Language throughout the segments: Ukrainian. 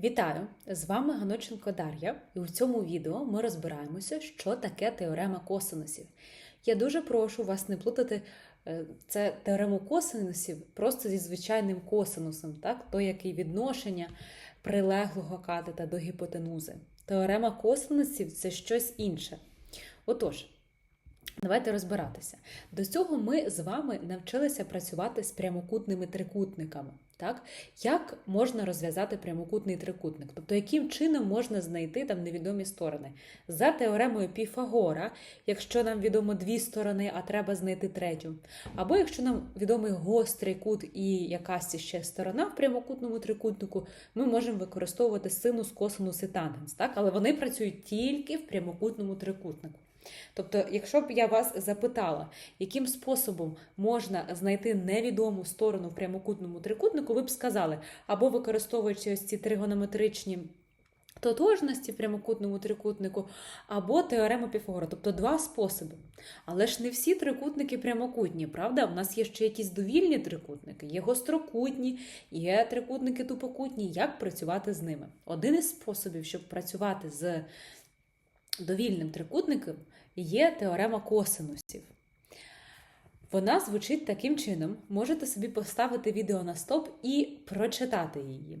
Вітаю! З вами Ганоченко Дар'я, і у цьому відео ми розбираємося, що таке теорема косинусів. Я дуже прошу вас не плутати е, це теорему косинусів просто зі звичайним косинусом, так? то який відношення прилеглого катета до гіпотенузи. Теорема косинусів це щось інше. Отож, Давайте розбиратися. До цього ми з вами навчилися працювати з прямокутними трикутниками. Так? Як можна розв'язати прямокутний трикутник? Тобто, яким чином можна знайти там невідомі сторони? За теоремою Піфагора, якщо нам відомо дві сторони, а треба знайти третю. Або якщо нам відомий гострий кут і якась ще сторона в прямокутному трикутнику, ми можемо використовувати синус, косинус і тангенс. Так? Але вони працюють тільки в прямокутному трикутнику. Тобто, якщо б я вас запитала, яким способом можна знайти невідому сторону в прямокутному трикутнику, ви б сказали, або використовуючи ось ці тригонометричні тотожності в прямокутному трикутнику, або теорему Піфагора, тобто два способи. Але ж не всі трикутники прямокутні, правда? У нас є ще якісь довільні трикутники, є гострокутні, є трикутники тупокутні. Як працювати з ними? Один із способів, щоб працювати з довільним трикутником є теорема косинусів. Вона звучить таким чином: можете собі поставити відео на стоп і прочитати її.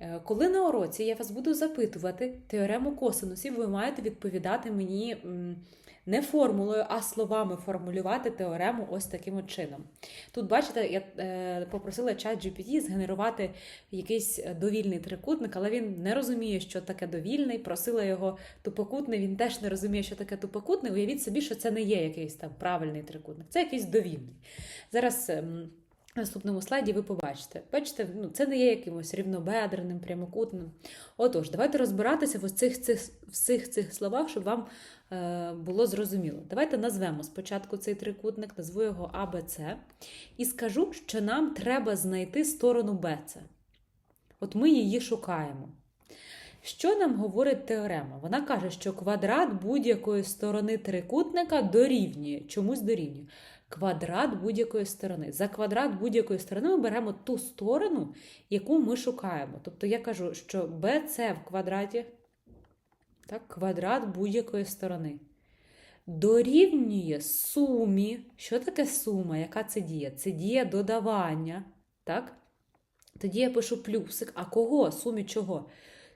Е, Коли на уроці я вас буду запитувати теорему косинусів, ви маєте відповідати мені не формулою, а словами формулювати теорему ось таким чином. Тут, бачите, я е, попросила чат GPT згенерувати якийсь довільний трикутник, але він не розуміє, що таке довільний. Просила його тупокутний, він теж не розуміє, що таке тупокутний. Уявіть собі, що це не є якийсь там правильний трикутник, це якийсь довільний. Зараз. На наступному слайді ви побачите. Бачите, ну, це не є якимось рівнобедреним, прямокутним. Отож, давайте розбиратися в цих, цих, всіх цих словах, щоб вам е, було зрозуміло. Давайте назвемо спочатку цей трикутник, назву його АБЦ, і скажу, що нам треба знайти сторону БЦ. От ми її шукаємо. Що нам говорить теорема? Вона каже, що квадрат будь-якої сторони трикутника дорівнює, чомусь дорівнює. Квадрат будь-якої сторони. За квадрат будь-якої сторони ми беремо ту сторону, яку ми шукаємо. Тобто я кажу, що BC в квадраті, так, квадрат будь-якої сторони. Дорівнює сумі. Що таке сума? Яка це дія? Це дія додавання. Так? Тоді я пишу плюсик. А кого? Сумі чого?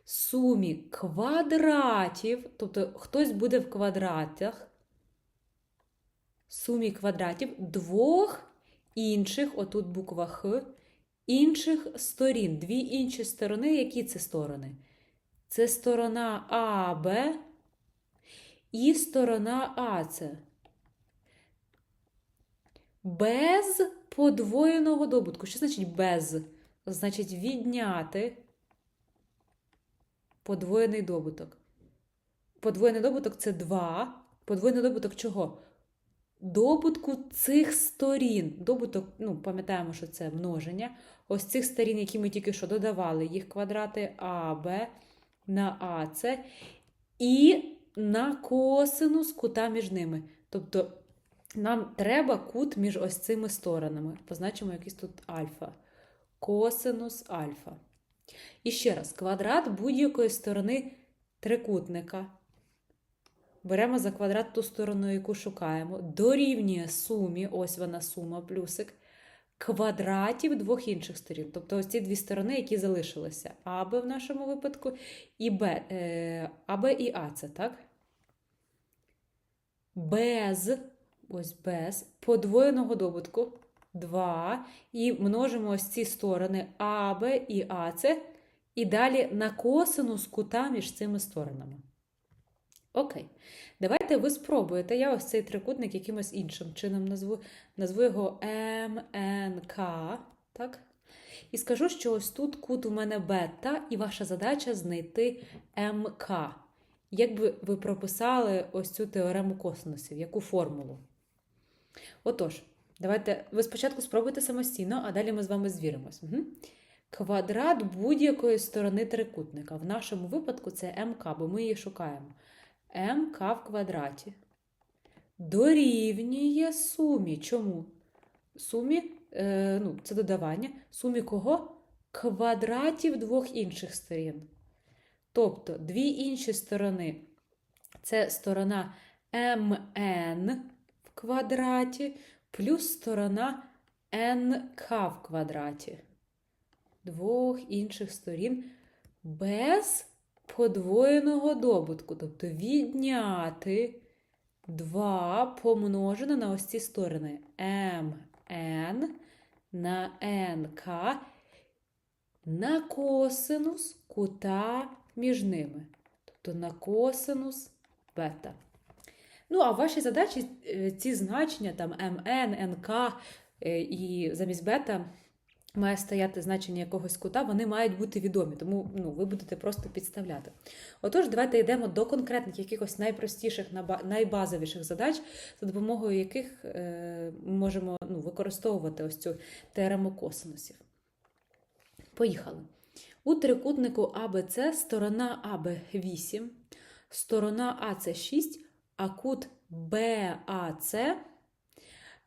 Сумі квадратів, тобто хтось буде в квадратах сумі квадратів двох інших, отут буква Х, інших сторін. Дві інші сторони. Які це сторони? Це сторона АБ і сторона АЦ. Без подвоєного добутку. Що значить без? Значить, відняти подвоєний добуток. Подвоєний добуток це 2. Подвоєний добуток чого? Добутку цих сторін. Добуток, ну, пам'ятаємо, що це множення. Ось цих сторін, які ми тільки що додавали, їх квадрати А, Б на АЦ, і на косинус кута між ними. Тобто нам треба кут між ось цими сторонами. Позначимо якийсь тут альфа. Косинус альфа. І ще раз, квадрат будь-якої сторони трикутника беремо за квадрат ту сторону, яку шукаємо, дорівнює сумі, ось вона сума, плюсик, квадратів двох інших сторін. Тобто ось ці дві сторони, які залишилися. АБ в нашому випадку, і Б, е, АБ і АЦ, так? Без, ось без подвоєного добутку 2. І множимо ось ці сторони АБ і АЦ, і далі на косинус кута між цими сторонами. Окей. Давайте ви спробуєте. Я ось цей трикутник якимось іншим чином назву назву його МНК. Так? І скажу, що ось тут кут у мене бета, і ваша задача знайти МК. Як би ви прописали ось цю теорему косинусів, яку формулу? Отож, давайте ви спочатку спробуйте самостійно, а далі ми з вами звіримось. Угу. Квадрат будь-якої сторони трикутника. В нашому випадку це МК, бо ми її шукаємо МК в квадраті дорівнює сумі. Чому? Сумі, е, ну, це додавання. Сумі кого? квадратів двох інших сторін. Тобто дві інші сторони це сторона МН в квадраті плюс сторона НК в квадраті. Двох інших сторін без подвоєного добутку. Тобто відняти 2 помножене на ось ці сторони МН на НК на косинус кута між ними. Тобто на косинус бета. Ну, а в вашій задачі е, ці значення там МН, НК е, і замість бета має стояти значення якогось кута, вони мають бути відомі, тому ну, ви будете просто підставляти. Отож, давайте йдемо до конкретних якихось найпростіших, найбазовіших задач, за допомогою яких е, ми можемо ну, використовувати ось цю теорему косинусів. Поїхали. У трикутнику АБЦ сторона АБ 8, сторона АЦ 6, а кут БАЦ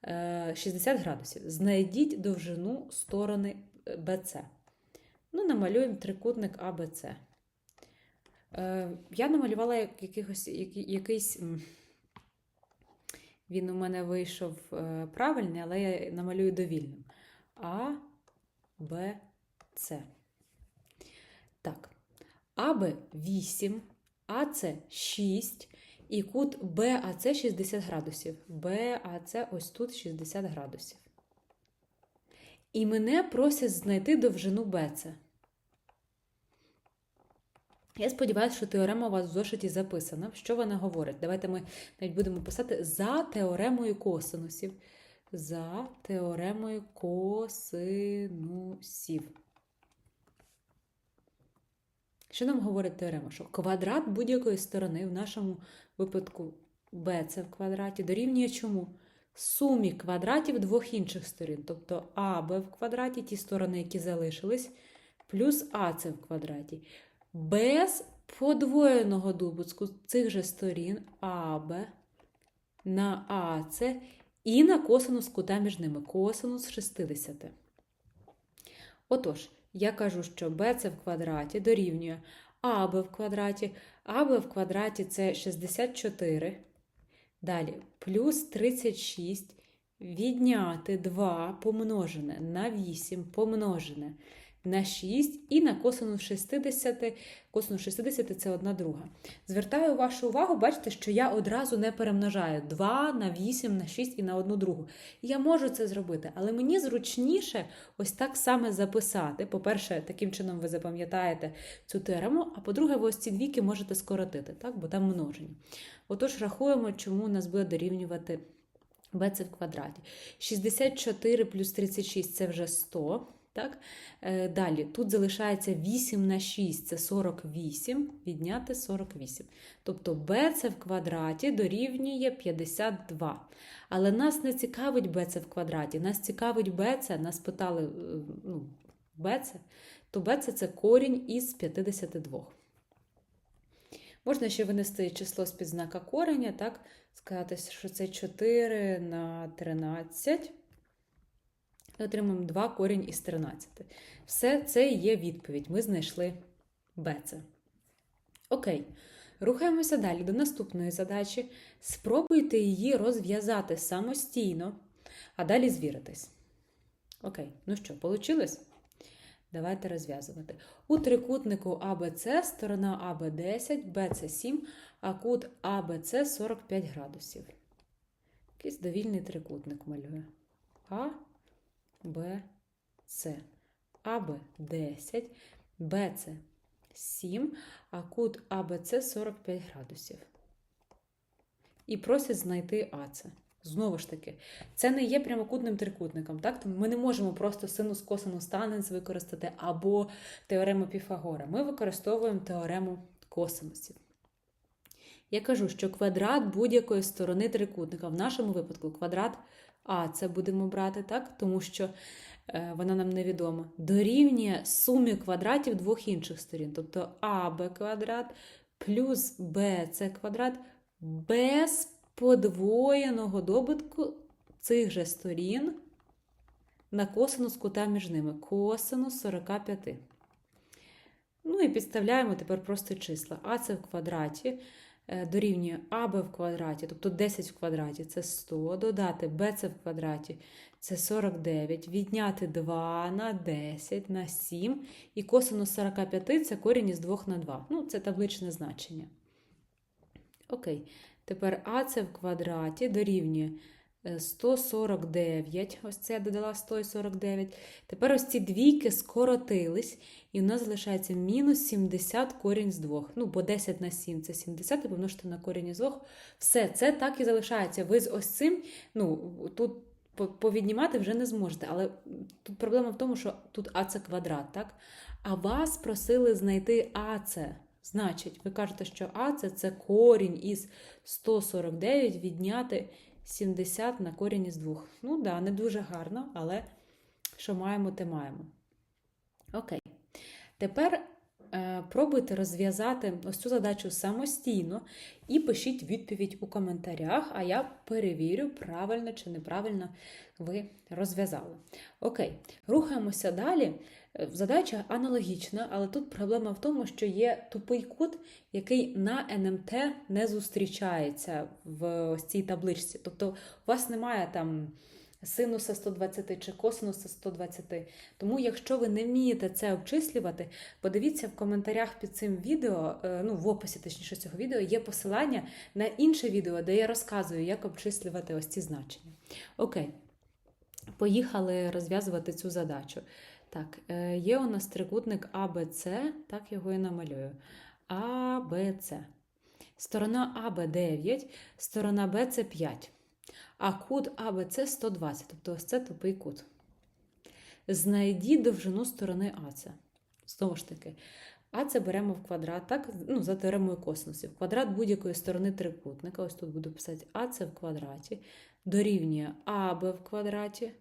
60 градусів. Знайдіть довжину сторони БЦ. Ну, намалюємо трикутник АБЦ. Е, Я намалювала якихось, якийсь. Він у мене вийшов е, правильний, але я намалюю довільним. А, Б, С. Так. АБ 8, АЦ 6 і кут БАЦ 60 градусів. БАЦ ось тут 60 градусів. І мене просять знайти довжину БЦ. Я сподіваюся, що теорема у вас в зошиті записана. Що вона говорить? Давайте ми навіть будемо писати за теоремою косинусів. За теоремою косинусів. Що нам говорить теорема? Що квадрат будь-якої сторони, в нашому випадку BC в квадраті, дорівнює чому? Сумі квадратів двох інших сторін. Тобто АБ в квадраті, ті сторони, які залишились, плюс АЦ в квадраті. Без подвоєного добутку цих же сторін АБ на АЦ і на косинус кута між ними. Косинус 60. Отож, я кажу, що BC в квадраті дорівнює АБ в квадраті. АБ в квадраті це 64. Далі плюс 36 відняти 2 помножене на 8 помножене на 6 і на косинус 60. Косинус 60 це 1 друга. Звертаю вашу увагу, бачите, що я одразу не перемножаю 2 на 8, на 6 і на 1 другу. Я можу це зробити, але мені зручніше ось так саме записати. По-перше, таким чином ви запам'ятаєте цю теорему, а по-друге, ви ось ці двійки можете скоротити, так? бо там множення. Отож, рахуємо, чому нас буде дорівнювати b це в квадраті. 64 плюс 36 це вже 100. Так? Е, Далі, тут залишається 8 на 6, це 48, відняти 48. Тобто b це в квадраті дорівнює 52. Але нас не цікавить b це в квадраті, нас цікавить b це, нас питали е, ну, b це, то b це, це корінь із 52. Можна ще винести число з підзнака кореня, так? сказати, що це 4 на 13. І отримаємо 2 корінь із 13. Все це є відповідь. Ми знайшли БЦ. Окей. Рухаємося далі до наступної задачі. Спробуйте її розв'язати самостійно, а далі звіритись. Окей, ну що, вийшло? Давайте розв'язувати. У трикутнику АБЦ сторона АБ 10, БЦ 7, а кут АБЦ 45 градусів. Якийсь довільний трикутник малює. А, Б, С. АБ 10, БЦ 7, а кут АБЦ 45 градусів. І просять знайти АЦ. Знову ж таки, це не є прямокутним трикутником. Так? Тому ми не можемо просто синус, косинус, таненс використати або теорему Піфагора. Ми використовуємо теорему косинусів. Я кажу, що квадрат будь-якої сторони трикутника, в нашому випадку квадрат А, це будемо брати, так? тому що е, вона нам невідома, дорівнює сумі квадратів двох інших сторін. Тобто АБ квадрат плюс БЦ квадрат без подвоєного добутку цих же сторін на косинус кута між ними. Косинус 45. Ну і підставляємо тепер просто числа. А це в квадраті дорівнює АБ в квадраті, тобто 10 в квадраті це 100, додати БЦ в квадраті це 49, відняти 2 на 10 на 7, і косинус 45 це корінь із 2 на 2. Ну, це табличне значення. Окей. Тепер а це в квадраті дорівнює е, 149. Ось це я додала 149. Тепер ось ці двійки скоротились, і в нас залишається мінус 70 корінь з 2. Ну, бо 10 на 7 це 70, і помножити на корінь із 2. Все, це так і залишається. Ви з ось цим, ну, тут повіднімати вже не зможете. Але тут проблема в тому, що тут АЦ квадрат, так? А вас просили знайти АЦ. Значить, ви кажете, що АЦ це корінь із 149 відняти 70 на корінь із 2. Ну да, не дуже гарно, але що маємо, те маємо. Окей. Тепер е, пробуйте розв'язати ось цю задачу самостійно і пишіть відповідь у коментарях, а я перевірю, правильно чи неправильно ви розв'язали. Окей, рухаємося далі. Задача аналогічна, але тут проблема в тому, що є тупий кут, який на НМТ не зустрічається в ось цій табличці. Тобто у вас немає там синуса 120 чи косинуса 120. Тому, якщо ви не вмієте це обчислювати, подивіться в коментарях під цим відео, е, ну в описі точніше цього відео, є посилання на інше відео, де я розказую, як обчислювати ось ці значення. Окей, поїхали розв'язувати цю задачу. Так, е, є у нас трикутник АБЦ, так його і намалюю. АБЦ. Сторона АБ 9, сторона Б це 5. А кут АБЦ 120, тобто ось це тупий кут. Знайдіть довжину сторони АЦ. Знову ж таки, АЦ беремо в квадрат, так, ну, за теоремою косинусів. Квадрат будь-якої сторони трикутника, ось тут буду писати АЦ в квадраті, дорівнює АБ в квадраті,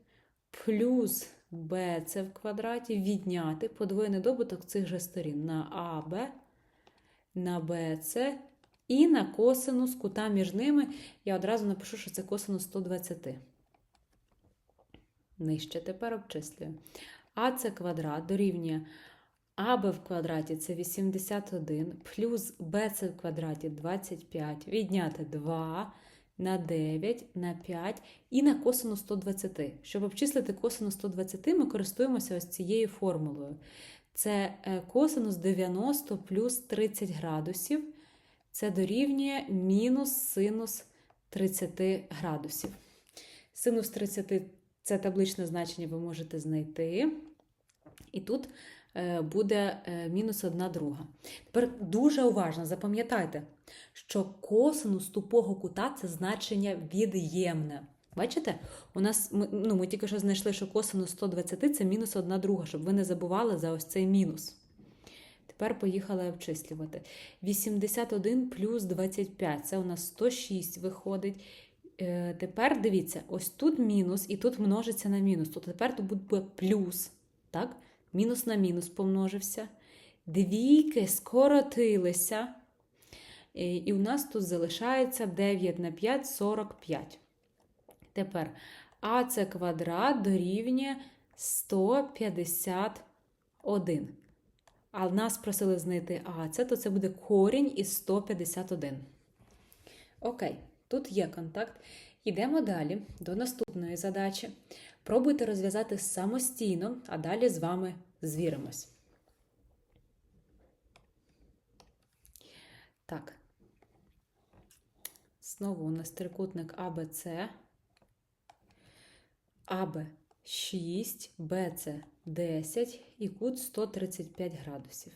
плюс БЦ в квадраті, відняти подвоєний добуток цих же сторін на АБ, на БЦ і на косинус кута між ними. Я одразу напишу, що це косинус 120. Нижче тепер обчислюю. АЦ квадрат дорівнює АБ в квадраті це 81, плюс БЦ в квадраті 25, відняти 2 на 9 на 5 і на косинус 120. Щоб обчислити косинус 120, ми користуємося ось цією формулою. Це е, косинус 90 плюс 30 градусів. Це дорівнює мінус синус 30 градусів. Синус 30 це табличне значення ви можете знайти. І тут буде е, мінус 1 друга. Тепер дуже уважно запам'ятайте, що косинус тупого кута це значення від'ємне. Бачите? У нас ну, ми тільки що знайшли, що косинус 120 це мінус 1 друга, щоб ви не забували за ось цей мінус. Тепер поїхали обчислювати. 81 плюс 25 це у нас 106 виходить. Е, Тепер дивіться, ось тут мінус і тут множиться на мінус. То тепер тут буде плюс. Так? Мінус на мінус помножився. Двійки скоротилися. І у нас тут залишається 9 на 5 45. Тепер АЦ квадрат дорівнює 151. А нас просили знайти АЦ, то це буде корінь із 151. Окей, тут є контакт. Йдемо далі до наступної задачі. Пробуйте розв'язати самостійно, а далі з вами звіримось. Так. Знову у нас трикутник АБЦ. АБ 6, БЦ 10 і кут 135 градусів.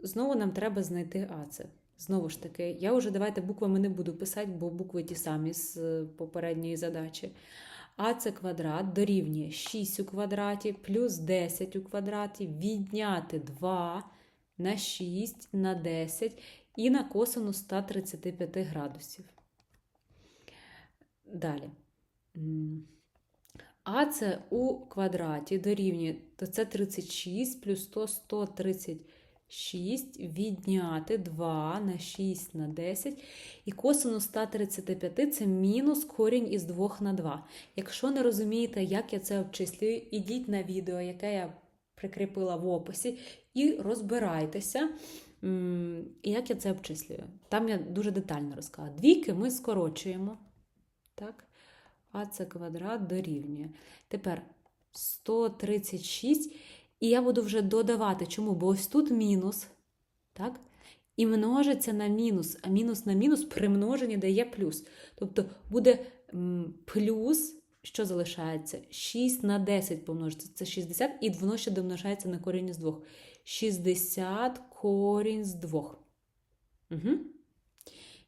Знову нам треба знайти АЦ. Знову ж таки, я вже давайте буквами не буду писати, бо букви ті самі з е, попередньої задачі. АЦ квадрат дорівнює 6 у квадраті плюс 10 у квадраті, відняти 2 на 6 на 10 і на косинус 135 градусів. Далі. М, АЦ у квадраті дорівнює, то це 36 плюс 100 135 6 відняти 2 на 6 на 10. І косинус 135 це мінус корінь із 2 на 2. Якщо не розумієте, як я це обчислюю, ідіть на відео, яке я прикріпила в описі, і розбирайтеся, як я це обчислюю. Там я дуже детально розказала. Двійки ми скорочуємо. Так? А це квадрат дорівнює. Тепер 136. І я буду вже додавати. Чому? Бо ось тут мінус. Так? І множиться на мінус, а мінус на мінус при множенні дає плюс. Тобто буде плюс, що залишається? 6 на 10 помножиться. Це 60, і воно ще домножається на корінь з 2. 60 корінь з 2. Угу.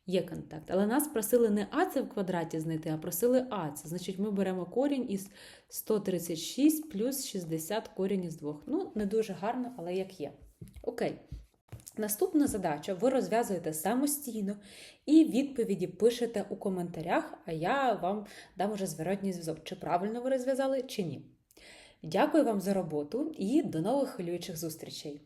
Є контакт. Але нас просили не а це в квадраті знайти, а просили а це. Значить, ми беремо корінь із 136 плюс 60 корінь із 2. Ну, не дуже гарно, але як є. Окей. Наступна задача ви розв'язуєте самостійно і відповіді пишете у коментарях, а я вам дам уже зворотній зв'язок, чи правильно ви розв'язали, чи ні. Дякую вам за роботу і до нових хвилюючих зустрічей!